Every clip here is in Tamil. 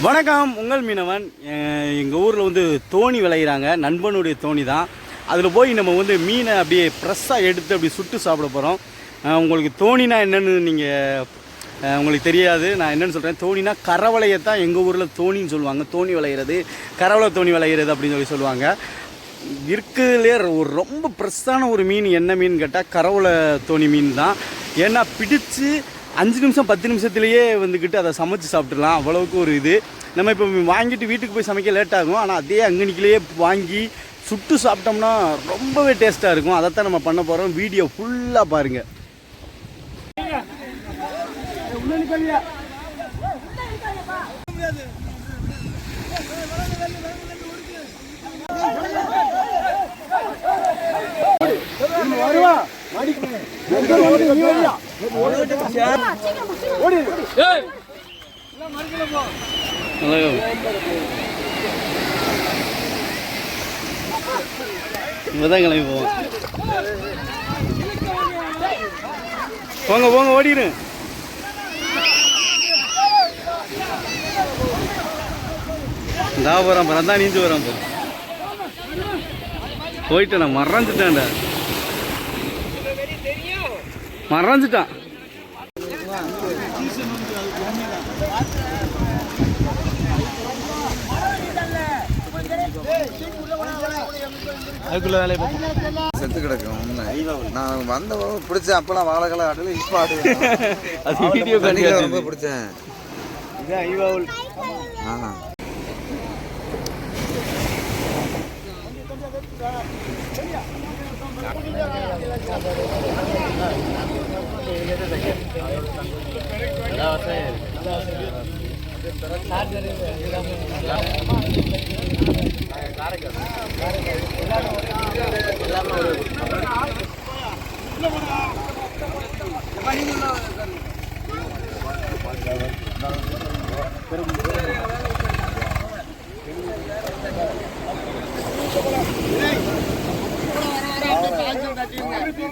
வணக்கம் உங்கள் மீனவன். எங்கள் ஊரில் வந்து தோணி விளையிறாங்க. நண்பனுடைய தோணி தான். அதில் போய் நம்ம வந்து மீனை அப்படியே ஃப்ரெஷ்ஷாக எடுத்து அப்படி சுட்டு சாப்பிட போகிறோம் உங்களுக்கு தோணினா என்னன்னு நீங்கள் உங்களுக்கு தெரியாது. நான் என்னென்னு சொல்கிறேன் தோணினா கரவளையை தான் எங்கள் ஊரில் தோணின்னு சொல்லுவாங்க. தோணி விளையிறது கரவளை தோணி விளையிறது அப்படின்னு சொல்லி சொல்லுவாங்க. இருக்கிறதுலே ஒரு ரொம்ப ஃப்ரெஷ்ஷான ஒரு மீன். என்ன மீன் கேட்டால் கரவளை தோணி மீன் தான். ஏன்னா பிடிச்சு அஞ்சு நிமிஷம் பத்து நிமிஷத்துலேயே வந்துக்கிட்டு அதை சமைச்சு சாப்பிட்றலாம் அவ்வளவுக்கு ஒரு இது. நம்ம இப்போ வாங்கிட்டு வீட்டுக்கு போய் சமைக்க லேட் ஆகும். ஆனால் அதே அங்கனிக்கிலேயே வாங்கி சுட்டு சாப்பிட்டோம்னா ரொம்பவே டேஸ்ட்டாக இருக்கும். அதைத்தான் நம்ம பண்ண போகிறோம் வீடியோ ஃபுல்லாக பாருங்கள் வருவா. இப்போதான் கிளம்பி போவோம். போங்க போங்க ஓடிடு இதா போகிறான் அப்புறம் தான் நீந்து வரான் இப்போ போயிட்டேன் நான் மறந்துட்டேன்டா மறந்துட்டான் அதுக்குள்ள வேலையை பார்ப்போம். செத்து கிடக்கும். உண்மை நான் வந்த பிடிச்ச அப்பெல்லாம் வாழைகளை ஆடல இப்போ ஆடு அது வீடியோ தண்ணியில் ரொம்ப பிடிச்சேன். இது ஐவாவுல். ஆ. பெரும்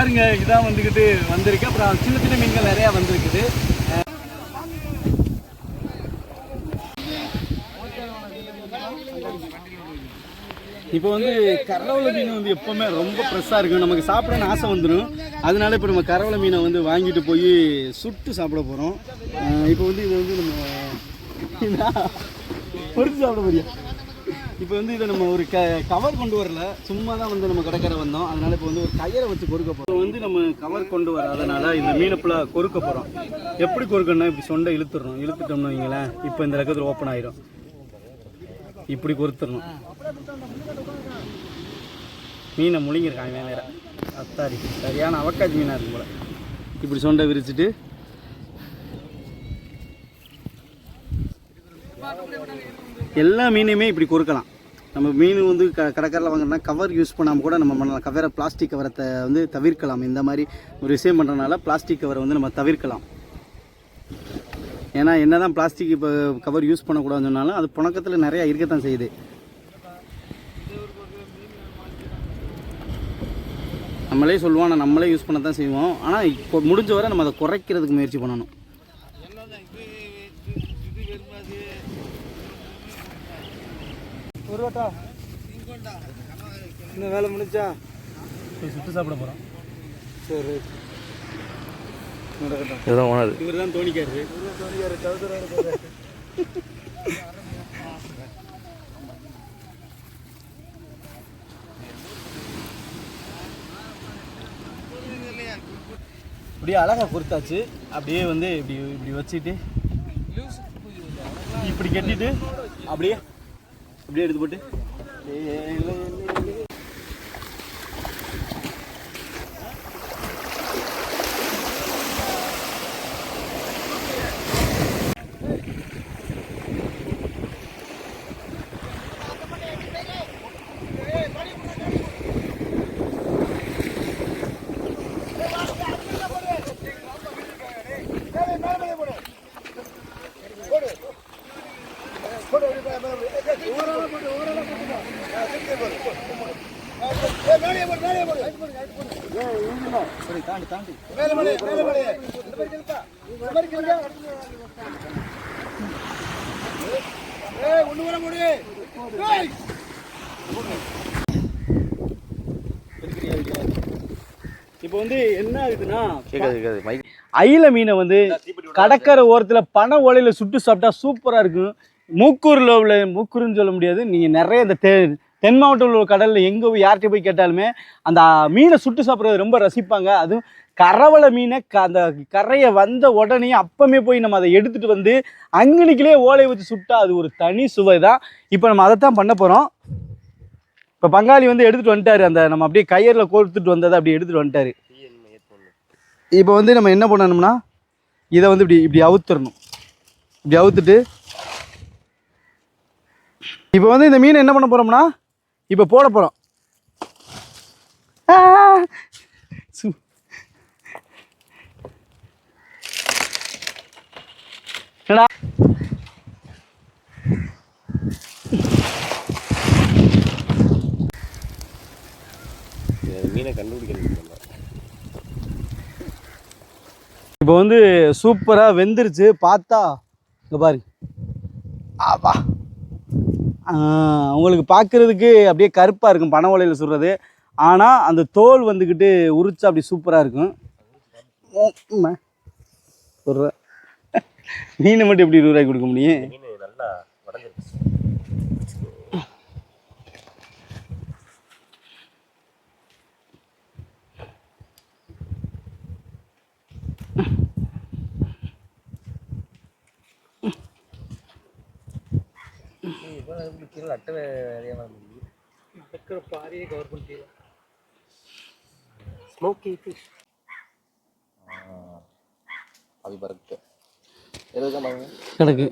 பாருங்க இதான் வந்துக்கிட்டு வந்திருக்கு. அப்புறம் சின்ன சின்ன மீன்கள் நிறையா வந்திருக்குது. இப்போ வந்து கரவளை மீன் வந்து எப்போவுமே ரொம்ப ஃப்ரெஷ்ஷாக இருக்கும். நமக்கு சாப்பிடணும்னு ஆசை வந்துடும் அதனால இப்போ நம்ம கரவளை மீனை வந்து வாங்கிட்டு போய் சுட்டு சாப்பிட போகிறோம் இப்போ வந்து இது வந்து நம்ம பொறிச்சு சாப்பிட போறியா? இப்போ வந்து இதை நம்ம ஒரு க கவர் கொண்டு வரல. சும்மா தான் வந்து நம்ம கடற்கரை வந்தோம். அதனால இப்போ வந்து ஒரு கயிறை வச்சு கொடுக்க போகிறோம் வந்து நம்ம கவர் கொண்டு வராதனால இந்த மீனை ஃபுல்லாக கொறுக்க போகிறோம் எப்படி கொறுக்கணும்னா இப்படி சொண்டை இழுத்துடணும். இழுத்துட்டோம்னு வைங்களேன் இப்போ இந்த ரகத்தில் ஓப்பன் ஆயிரும். இப்படி கொறுத்துடணும். மீனை முழுங்கிருக்காங்க வேலையில அத்தாரி. சரியான அவக்காஜ் மீனாக இருக்கும் போல. இப்படி சொண்டை விரிச்சிட்டு. எல்லா மீனையுமே இப்படி கொறுக்கலாம். நம்ம மீன் வந்து க கடற்கரையில் வாங்கினா கவர் யூஸ் பண்ணாமல் கூட நம்ம பண்ணலாம். கவரை பிளாஸ்டிக் கவரத்தை வந்து தவிர்க்கலாம். இந்த மாதிரி ஒரு விஷயம் பண்ணுறதுனால பிளாஸ்டிக் கவரை வந்து நம்ம தவிர்க்கலாம். ஏன்னா என்ன தான் பிளாஸ்டிக் இப்போ கவர் யூஸ் பண்ணக்கூடாதுன்னு சொன்னாலும் அது புணக்கத்தில் நிறையா இருக்கத்தான் செய்யுது. நம்மளே சொல்லுவோம் ஆனால் நம்மளே யூஸ் பண்ண தான் செய்வோம். ஆனால் இப்போ முடிஞ்ச வரை நம்ம அதை குறைக்கிறதுக்கு முயற்சி பண்ணணும். ஒரு வட்டா. இன்னும் வேலை முடிஞ்சா? போய் சுட்டு சாப்பிட போகிறோம் சரி. இதுதான் ஓனது இவர் தான் தோணிக்காரு அப்படியே அழகா கொடுத்தாச்சு அப்படியே வந்து இப்படி இப்படி வச்சுட்டு இப்படி கட்டிட்டு அப்படியே அப்படியே எடுத்து போட்டு இப்போ வந்து என்ன ஆகுதுன்னா கேட்காது கேட்காது மைக் அயில மீனை வந்து கடற்கரை ஓரத்தில் பனை ஓலையில் சுட்டு சாப்பிட்டா சூப்பராக இருக்கும். மூக்கூரில் உள்ள மூக்கூருன்னு சொல்ல முடியாது. நீங்கள் நிறைய இந்த தே தென் மாவட்டத்தில் உள்ள கடலில் எங்கே போய் யார்கிட்ட போய் கேட்டாலுமே அந்த மீனை சுட்டு சாப்பிட்றது ரொம்ப ரசிப்பாங்க. அதுவும் கரவலை மீனை க அந்த கரையை வந்த உடனே அப்பமே போய் நம்ம அதை எடுத்துகிட்டு வந்து அங்கனிக்கிலே ஓலை வச்சு சுட்டா அது ஒரு தனி சுவை தான். இப்போ நம்ம அதை தான் பண்ண போகிறோம் இப்போ பங்காளி வந்து எடுத்துகிட்டு வந்துட்டாரு. அந்த நம்ம அப்படியே கயிறில் கோர்த்துட்டு வந்ததை அப்படி எடுத்துகிட்டு வந்துட்டாரு. இப்போ வந்து நம்ம என்ன பண்ணணும்னா இதை வந்து இப்படி இப்படி அவுத்துடணும். இப்படி அவுத்துட்டு இப்போ வந்து இந்த மீனை என்ன பண்ண போகிறோம்னா இப்போ போட போகிறோம் என்னடா? மீனை கண்டுபிடிக்கணும் இப்போ வந்து சூப்பராக வெந்துருச்சு. பார்த்தா இங்கே பாருங்க ஆபா உங்களுக்கு பார்க்குறதுக்கு அப்படியே கருப்பாக இருக்கும் பனை ஓலையில் சுடுறது. ஆனால் அந்த தோல் வந்துக்கிட்டு உரிச்சா அப்படி சூப்பராக இருக்கும். சொல்கிறேன் மீனை மட்டும் எப்படி இருபது ரூபாய்க்கு கொடுக்க முடியும்? மீன் நல்லா உடஞ்சிருச்சு ஸ்மோக்கி ஃபிஷ் அது பறக்கு எதுதான் பாருங்க. கிடக்கு.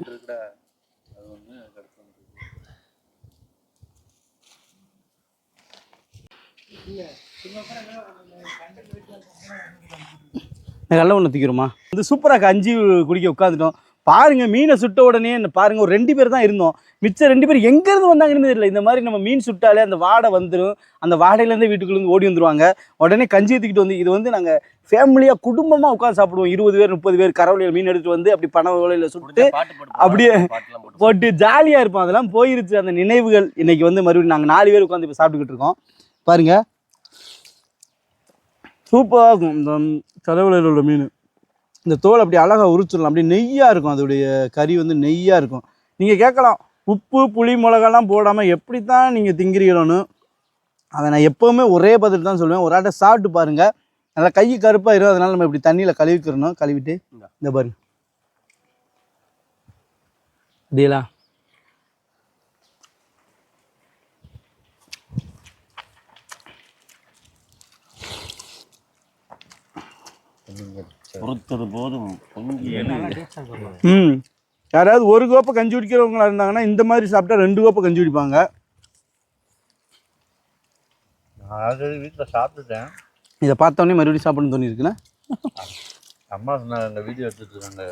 நல்ல ஒன்று தூக்கிறோமா வந்து சூப்பராக கஞ்சி குடிக்க உட்காந்துட்டோம் பாருங்க மீனை சுட்ட உடனே என்ன பாருங்க ஒரு ரெண்டு பேர் தான் இருந்தோம். மிச்சம் ரெண்டு பேர் எங்கேருந்து வந்தாங்கன்னு தெரியல. இந்த மாதிரி நம்ம மீன் சுட்டாலே அந்த வாடை வந்துடும் அந்த வாடையிலேருந்து வீட்டுக்குள்ளேருந்து ஓடி வந்துருவாங்க. உடனே கஞ்சி ஊற்றிக்கிட்டு வந்து இது வந்து நாங்கள் ஃபேமிலியாக குடும்பமாக உட்காந்து சாப்பிடுவோம். இருபது பேர் முப்பது பேர் கரவலையில் மீன் எடுத்துகிட்டு வந்து அப்படி பண ஓலையில் சுட்டு அப்படியே போட்டு ஜாலியாக இருப்போம். அதெல்லாம் போயிருச்சு. அந்த நினைவுகள் இன்னைக்கு வந்து மறுபடியும் நாங்கள் நாலு பேர் உட்காந்து இப்போ சாப்பிட்டுக்கிட்டு இருக்கோம். பாருங்க. சூப்பராக இருக்கும் இந்த கடவுளையில் உள்ள மீன். இந்த தோல் அப்படி அழகாக உரிச்சிடலாம். அப்படியே நெய்யாக இருக்கும். அதோடைய கறி வந்து நெய்யாக இருக்கும். நீங்கள் கேட்கலாம் உப்பு புளி மிளகாலாம் போடாமல் எப்படி தான் நீங்கள் திங்கிறீங்களோன்னு அதை நான் எப்போவுமே ஒரே பதில் தான் சொல்லுவேன் ஒரு ஆட்டை சாப்பிட்டு பாருங்கள் நல்லா கை கருப்பாயிரும் அதனால நம்ம இப்படி தண்ணியில் கழுவிக்கிறணும். கழுவிட்டு இந்த. பாருங்க. அப்படியலா பொறுத்தது போதும். பொங்கி ம். யாராவது ஒரு கோப்பை கஞ்சி குடிக்கிறவங்களா இருந்தாங்கன்னா இந்த மாதிரி சாப்பிட்டா ரெண்டு கோப்பை கஞ்சி குடிப்பாங்க. நான் ஆல்ரெடி வீட்டில் சாப்பிட்டுட்டேன். இதை பார்த்தோன்னே மறுபடியும் சாப்பிடணும்னு தோணி இருக்குண்ணா அம்மா சொன்னாங்க இந்த வீடியோ எடுத்துட்டு இருக்காங்க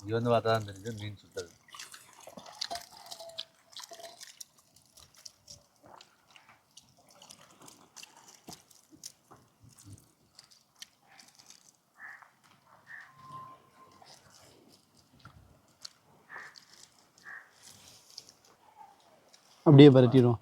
இங்கே வந்து பார்த்தா தான் தெரிஞ்சு மீன் சுட்டது. அப்படியே பரட்டிடுவோம்.